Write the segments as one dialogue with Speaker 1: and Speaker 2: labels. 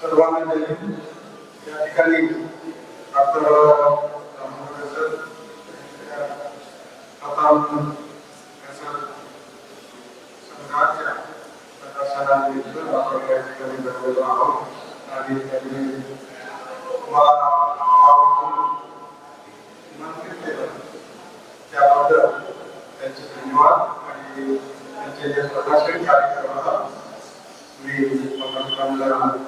Speaker 1: सर्वांना त्या या ठिकाणी डॉक्टर दामोदर संघाच्या प्रकाशनानिमित्त आपण या ठिकाणी जमलेलो आहोत. आणि त्यांनी मला निमंत्रित केलं. त्याबद्दल त्यांचे धन्यवाद आणि त्यांचे जे प्रकाशन कार्यक्रमाला मी पंतप्रधानांना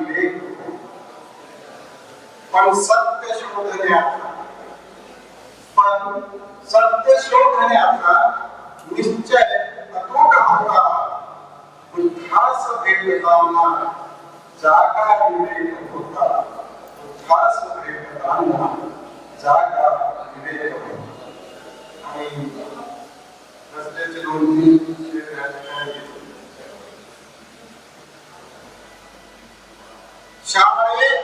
Speaker 1: विवेक होता पण सत्य शोधण्याचा पण सत्य शोधण्याचा निश्चय अतूट होता बुद्धास भेटताना जागा विवेक होता बुद्धास भेटताना जागा विवेक होता आणि रस्त्याचे दोन तीन शेर या ठिकाणी घेतले.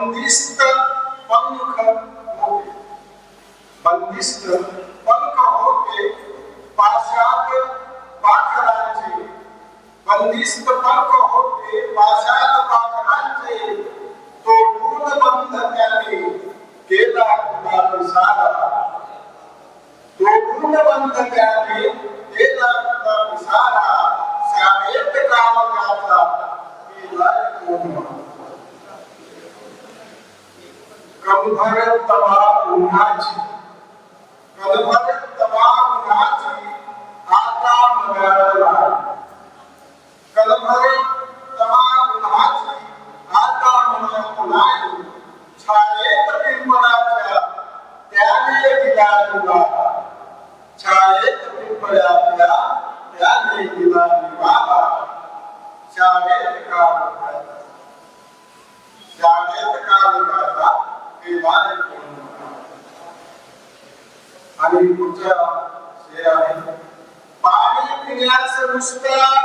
Speaker 1: बंदिस्त पंख होते बंदिस्त पंख होते पाशात पाखराजे बंदिस्त पंख होते पाशात पाखरांचे कंभर तमा उन्हाची कंभर तमा उन्हाची आता मगाळला कंभर तमा उन्हाची आता मनात नाही छायेत पिंपळाच्या त्याने दिला निवारा छायेत पिंपळाच्या त्याने दिला निवारा शाळेत काल घातला काल घातला कोण नव्हता. आणि पुढचा पाणी पिण्याचं नुसता